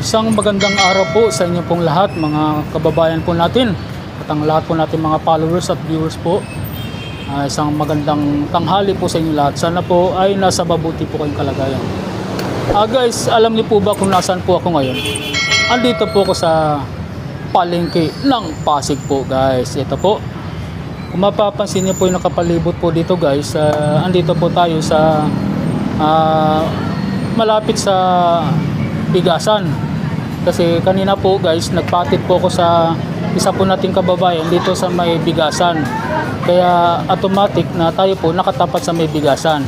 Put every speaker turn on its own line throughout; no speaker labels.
Isang magandang araw po sa inyo pong lahat mga kababayan po natin at ang lahat po natin mga followers at viewers po. Ah, isang magandang tanghali po sa inyo lahat. Sana po ay nasa mabuti po kayong kalagayan. Ah guys, alam niyo po ba kung nasaan po ako ngayon? Andito po ako sa palengke ng Pasig po guys. Ito po. Kung mapapansin niyo po yung nakapalibot po dito guys, ah, andito po tayo sa ah, malapit sa bigasan. Kasi kanina po guys, nagpatid po ako sa isa po nating kababayan dito sa may bigasan. Kaya automatic na tayo po nakatapat sa may bigasan.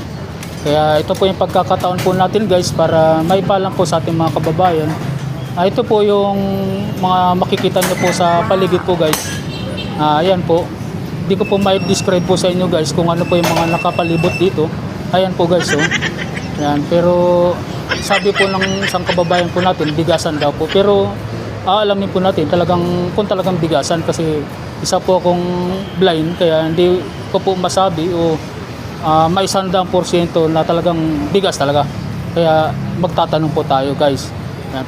Kaya ito po yung pagkakataon po natin guys para may balang po sa ating mga kababayan. Ah, ito po yung mga makikita nyo po sa paligid po guys. Ah, ayan po. Hindi ko po may describe po sa inyo guys kung ano po yung mga nakapalibot dito. Ayan po guys oh. Ayan, pero sabi po ng isang kababayan po natin, bigasan daw po. Pero aalamin po natin talagang kung talagang bigasan kasi isa po akong blind kaya hindi ko po masabi o uh, may sandang porsyento na talagang bigas talaga. Kaya magtatanong po tayo guys.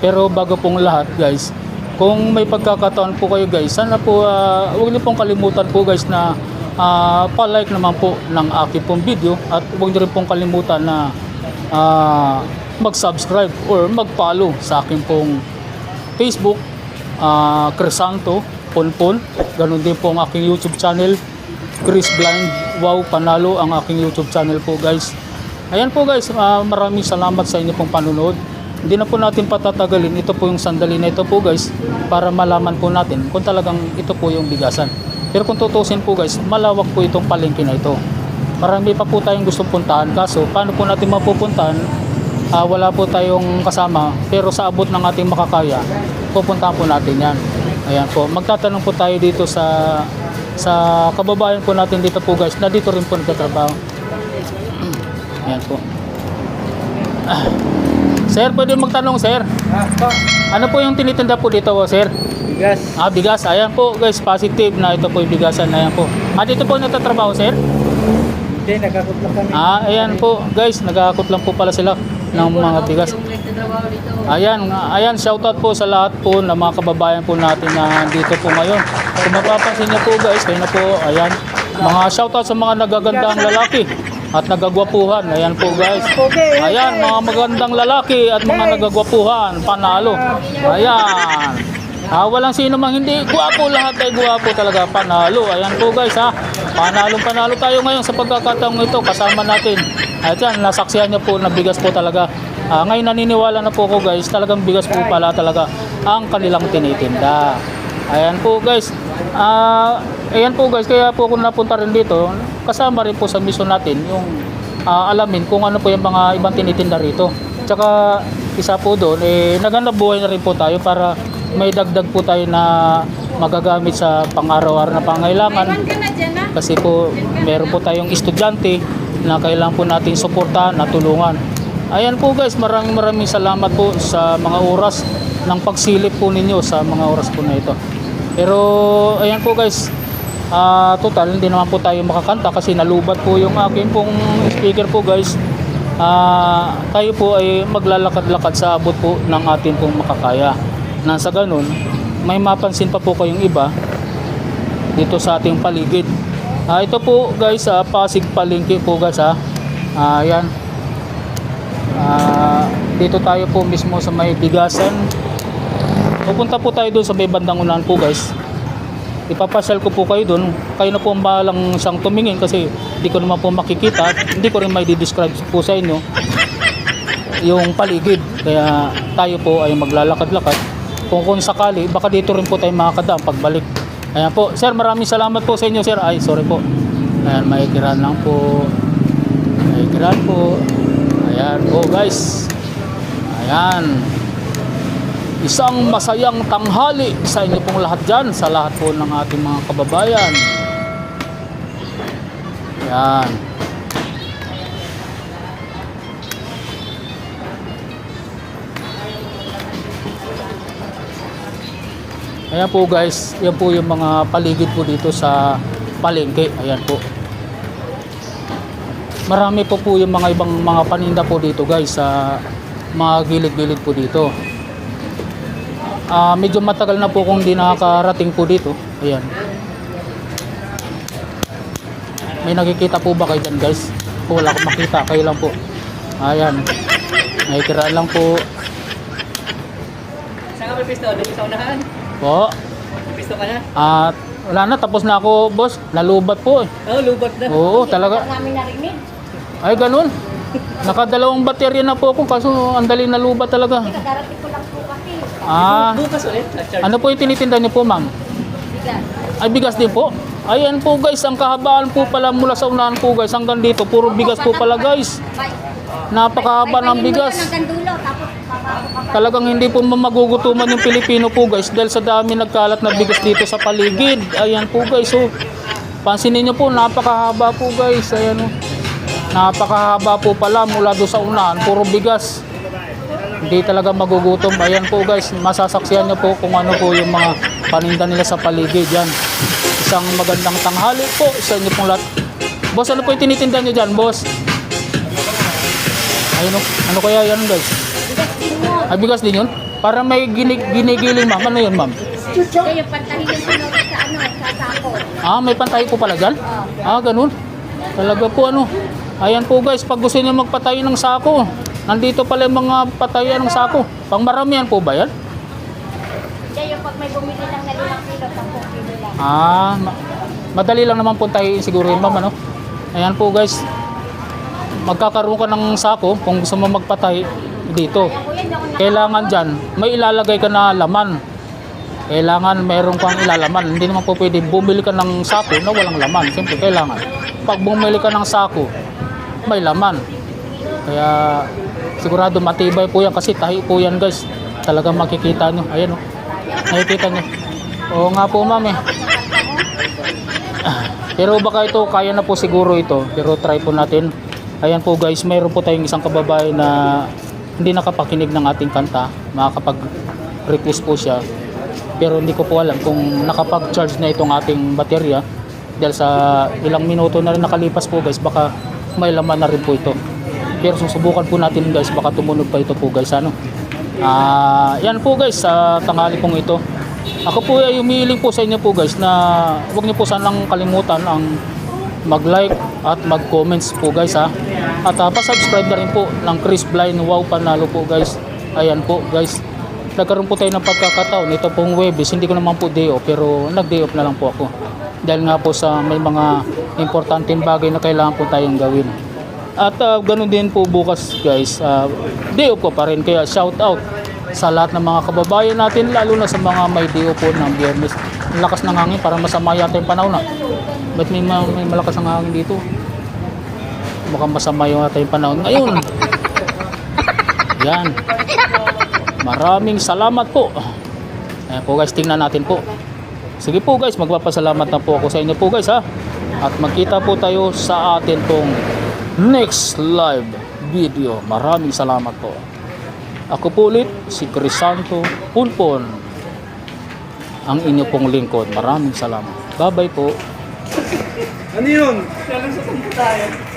Pero bago pong lahat guys, kung may pagkakataon po kayo guys, sana po uh, huwag niyo pong kalimutan po guys na uh, pa-like naman po ng aking pong video at huwag niyo rin pong kalimutan na ah, mag-subscribe or mag-follow sa akin pong Facebook, ah, Crisanto, Ponpon. Ganon din po ang aking YouTube channel, Chris Blind Wow Panalo ang aking YouTube channel po guys. Ayan po guys, ah, maraming salamat sa inyo pong panunood. Hindi na po natin patatagalin. Ito po yung sandali na ito po guys para malaman po natin kung talagang ito po yung bigasan. Pero kung tutusin po guys, malawak po itong palengke na ito. Marami pa po tayong gustong puntahan. Kaso, paano po natin mapupuntahan? Ah, wala po tayong kasama. Pero sa abot ng ating makakaya, pupuntahan po natin yan. Ayan po. Magtatanong po tayo dito sa sa kababayan po natin dito po guys na dito rin po nagtatrabaho. Ayan po. Ah. Sir, pwede magtanong sir. Ano po yung tinitinda po dito sir?
Bigas.
Ah, bigas. Ayan po guys, positive na ito po yung bigasan. Ayan po. Ah, dito po nagtatrabaho sir?
Hindi, nagkakot lang kami.
Ah, ayan po guys, nag-aakot lang po pala sila ng mga bigas. Ayan, ayan, shoutout po sa lahat po ng mga kababayan po natin na dito po ngayon. Kung mapapansin niyo po guys, kayo na po, ayan, mga shoutout sa mga nagagandang lalaki at nagagwapuhan. Ayan po guys. Ayan, mga magandang lalaki at mga nagagwapuhan, panalo. Ayan. Ah, walang sino mang hindi. Guwapo lahat ay guwapo talaga. Panalo. Ayan po guys ha. Panalo panalo tayo ngayon sa pagkakataong ito. Kasama natin. At yan, nasaksihan niyo po na bigas po talaga. Ah, ngayon naniniwala na po ako guys. Talagang bigas po pala talaga ang kanilang tinitinda. Ayan po guys. Ah, ayan po guys. Kaya po kung napunta rin dito, kasama rin po sa mission natin yung ah, alamin kung ano po yung mga ibang tinitinda rito. Tsaka isa po doon, eh, naghanap buhay na rin po tayo para may dagdag po tayo na magagamit sa pang-araw-araw na pangailangan. Kasi po, meron po tayong estudyante na kailangan po natin suportahan at tulungan. Ayan po guys, maraming maraming salamat po sa mga oras ng pagsilip po ninyo sa mga oras po na ito. Pero ayan po guys, ah total hindi naman po tayo makakanta kasi nalubat po yung aking pong speaker po guys. Ah, tayo po ay maglalakad-lakad sa abot po ng ating pong makakaya. Nang sa ganun, may mapansin pa po kayong iba dito sa ating paligid. Ah, ito po guys, sa Pasig Palengke po guys ha. Ah, ayan. Ah, dito tayo po mismo sa may bigasan. Pupunta po tayo doon sa may bandang unahan po guys. Ipapasyal ko po kayo doon. Kayo na po ang bahalang siyang tumingin kasi hindi ko naman po makikita hindi ko rin may describe po sa inyo yung paligid. Kaya tayo po ay maglalakad-lakad. Kung kung sakali, baka dito rin po tayo makakadaan pagbalik. Ayan po. Sir, maraming salamat po sa inyo, sir. Ay, sorry po. Ayan, maikiran lang po. Maikiran po. Ayan po, guys. Ayan. Isang masayang tanghali sa inyo pong lahat dyan, sa lahat po ng ating mga kababayan. Ayan. Ayan po guys, yan po yung mga paligid po dito sa palengke. Ayan po. Marami po po yung mga ibang mga paninda po dito guys sa mga gilid-gilid po dito. Ah, medyo matagal na po kung hindi nakakarating po dito. Ayan. May nakikita po ba kayo dyan guys? Po, wala akong makita. Kayo lang po. Ayan. Nakikiraan lang po.
Saan ka may pisto? Doon sa unahan?
Po.
Pisto ka na?
At wala na. Tapos na ako boss. Nalubat po eh.
Oo, lubat na.
Oo, talaga.
namin narinig.
Ay, ganun. Nakadalawang baterya na po ako kaso ang dali nalubat talaga.
Kadarating ko lang po kasi.
Ah,
Bukas ulit. Na-charge.
ano po yung tinitinda niyo po ma'am?
Bigas.
Ay, bigas din po. Ayan po guys, ang kahabaan po pala mula sa unahan po guys hanggang dito. Puro bigas po pala guys. Napakahaba ng bigas.
Hanggang dulo, tapos.
Talagang hindi po magugutuman yung Pilipino po guys dahil sa dami nagkalat na bigas dito sa paligid. Ayan po guys, so pansinin niyo po, napakahaba po guys. Ayan oh. Napakahaba po pala mula doon sa unahan, puro bigas. Hindi talaga magugutom. Ayan po guys, masasaksihan niyo po kung ano po yung mga paninda nila sa paligid. Yan. Isang magandang tanghali po sa inyo pong lahat. Boss, ano po yung tinitinda niyo dyan, boss? Ayun, oh. ano kaya yan guys? Ay, bigas din yun? Para may ginig ginigiling, ma'am. Ano yun, ma'am?
Kaya pantahin yung sunod sa ano, sa sako.
Ah, may pantay po pala dyan? Ah, ganun. Talaga po, ano. Ayan po, guys. Pag gusto niyo magpatay ng sako, nandito pala yung mga patayan ng sako. Pang maramihan po ba yan?
Kaya pag may bumili lang na limang kilo, 10 kilo lang.
Ah, ma- madali lang naman puntahin siguro yun, ma'am, ano. Ayan po, guys. Magkakaroon ka ng sako kung gusto mo magpatay dito. Kailangan dyan, may ilalagay ka na laman. Kailangan meron kang ilalaman. Hindi naman po pwede bumili ka ng sako na walang laman. Siyempre, kailangan. Pag bumili ka ng sako, may laman. Kaya sigurado matibay po yan kasi tahi po yan guys. Talagang makikita nyo. Ayan o. Nakikita nyo. Oo nga po ma'am eh. Pero baka ito, kaya na po siguro ito. Pero try po natin. Ayan po guys, mayroon po tayong isang kababae na hindi nakapakinig ng ating kanta. Makakapag-request po siya. Pero hindi ko po alam kung nakapag-charge na itong ating baterya. Dahil sa ilang minuto na rin nakalipas po guys, baka may laman na rin po ito. Pero susubukan po natin guys, baka tumunog pa ito po guys. Ano? Ah, yan po guys, sa tanghali pong ito. Ako po ay umiiling po sa inyo po guys na huwag niyo po sanang kalimutan ang mag-like at mag-comments po guys ha. At uh, pa-subscribe na rin po ng Chris Blind Wow Panalo po guys. Ayan po guys. Nagkaroon po tayo ng pagkakataon. Ito pong Webis, hindi ko naman po day off pero nag-day off na lang po ako. Dahil nga po sa may mga importanteng bagay na kailangan po tayong gawin. At uh, ganun din po bukas guys, uh, day off ko pa rin. Kaya shout out sa lahat ng mga kababayan natin, lalo na sa mga may day off po ng biyernes. Ang lakas ng hangin, para masama yata yung panahon na. Ba't may, ma- may malakas ang hangin dito? Mukhang masama yung ata yung panahon ngayon. Yan. Maraming salamat po. Ayan po guys, tingnan natin po. Sige po guys, magpapasalamat na po ako sa inyo po guys ha. At magkita po tayo sa atin pong next live video. Maraming salamat po. Ako po ulit, si Crisanto Pulpon. Ang inyo pong lingkod. Maraming salamat. Bye-bye po.
Ano yun? Kailan sa tayo?